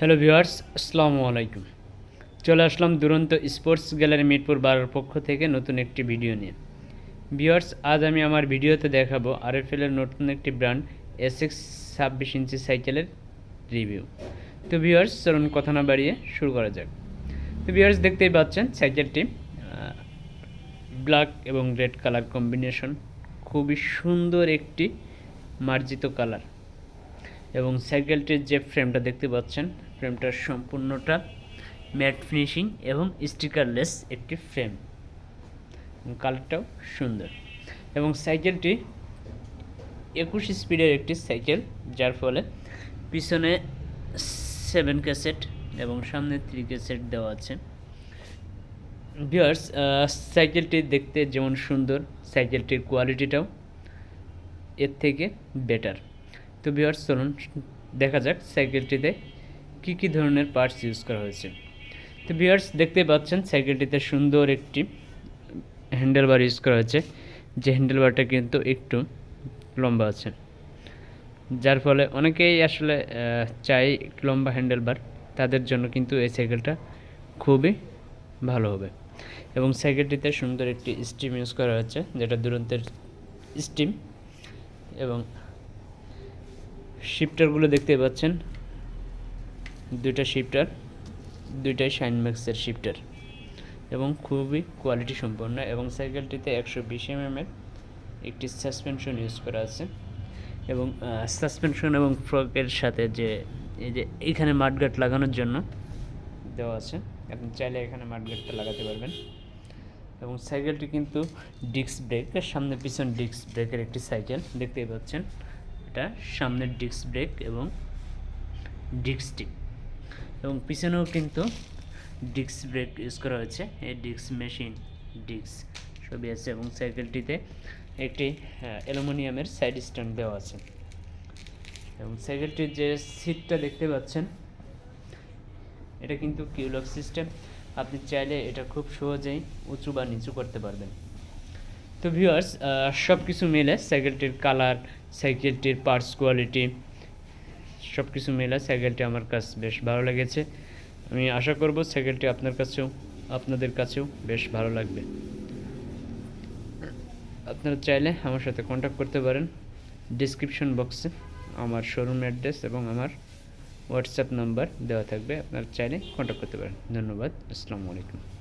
Hello viewers, আসসালামু আলাইকুম। চলে আসলাম দুরন্ত স্পোর্টস গ্যালারি মিরপুর বারোর পক্ষ থেকে নতুন একটি ভিডিও নিয়ে। ভিউয়ার্স, আজ আমি আমার ভিডিওতে দেখাবো আরএফএলের নতুন একটি ব্র্যান্ড এসএক্স ছাব্বিশ ইঞ্চি সাইকেলের রিভিউ। তো ভিউয়ার্স, চলুন কথা না বাড়িয়ে শুরু করা যাক। তো ভিউয়ার্স, দেখতেই পাচ্ছেন সাইকেলটি ব্ল্যাক এবং রেড কালার কম্বিনেশন। খুবই সুন্দর একটি মার্জিত কালার। এবং সাইকেলটির যে ফ্রেমটা দেখতে পাচ্ছেন ফ্রেমটার সম্পূর্ণটা ম্যাট ফিনিশিং এবং স্টিকারলেস একটি ফ্রেম। কালারটাও সুন্দর। এবং সাইকেলটি একুশ স্পিডের একটি সাইকেল, যার ফলে পিছনে সেভেন ক্যাসেট এবং সামনে থ্রি ক্যাসেট দেওয়া আছে। ভিউয়ার্স সাইকেলটি দেখতে যেমন সুন্দর, সাইকেলটির কোয়ালিটিটাও এর থেকে বেটার। তো ভিউয়ার্স চলুন দেখা যাক সাইকেলটিতে কী কী ধরনের পার্টস ইউজ করা হয়েছে। তো ভিউয়ার্স দেখতে পাচ্ছেন সাইকেলটিতে সুন্দর একটি হ্যান্ডেলবার ইউজ করা হয়েছে, যে হ্যান্ডেলবারটা কিন্তু একটু লম্বা আছে। যার ফলে অনেকেই আসলে চাই লম্বা হ্যান্ডেলবার তাদের জন্য কিন্তু এই সাইকেলটা খুবই ভালো হবে। এবং সাইকেলটিতে সুন্দর একটি স্টিম ইউজ করা হয়েছে, যেটা দুরন্তের স্টিম এবং শিফটারগুলো দেখতে পাচ্ছেন। দুইটা শিফটার দুইটাই শাইনম্যাক্সের শিফটার এবং খুবই কোয়ালিটি সম্পন্ন এবং সাইকেলটিতে একশো বিশ এমএমের একটি সাসপেনশন ইউজ করা আছে এবং সাসপেনশন এবং ফ্রকের সাথে যে, এই যে এইখানে মাঠগাট লাগানোর জন্য দেওয়া আছে। আপনি চাইলে এখানে মাঠগাটটা লাগাতে পারবেন। এবং সাইকেলটি কিন্তু ডিস্ক ব্রেক সামনে পিছন ডিস্ক ব্রেকের একটি সাইকেল দেখতেই পাচ্ছেন। এটা সামনের ডিস্ক ব্রেক এবং ডিস্ক ডিস্কটি এবং পিছনেও কিন্তু ডিস্ক ব্রেক ইউজ করা হয়েছে, এই ডিস্ক মেশিন ডিস্ক সবই আছে এবং সাইকেলটিতে একটি অ্যালুমিনিয়ামের সাইড স্ট্যান্ড দেওয়া আছে। এবং সাইকেলটির যে সিটটা দেখতে পাচ্ছেন, এটা কিন্তু কিউলক সিস্টেম আপনি চাইলে এটা খুব সহজেই উঁচু বা নিচু করতে পারবেন। তো ভিউয়ার্স সব কিছু মিলে সাইকেলটির কালার সাইকেলটির পার্টস কোয়ালিটি সব কিছু মিলে সাইকেলটি আমার কাছে বেশ ভালো লেগেছে। আমি আশা করব সাইকেলটি আপনার কাছেও, আপনাদের কাছেও বেশ ভালো লাগবে। আপনারা চাইলে আমার সাথে কন্ট্যাক্ট করতে পারেন। ডিসক্রিপশন বক্সে আমার শোরুম অ্যাড্রেস এবং আমার হোয়াটসঅ্যাপ নাম্বার দেওয়া থাকবে। আপনারা চাইলে কন্ট্যাক্ট করতে পারেন। ধন্যবাদ। আসসালামু আলাইকুম।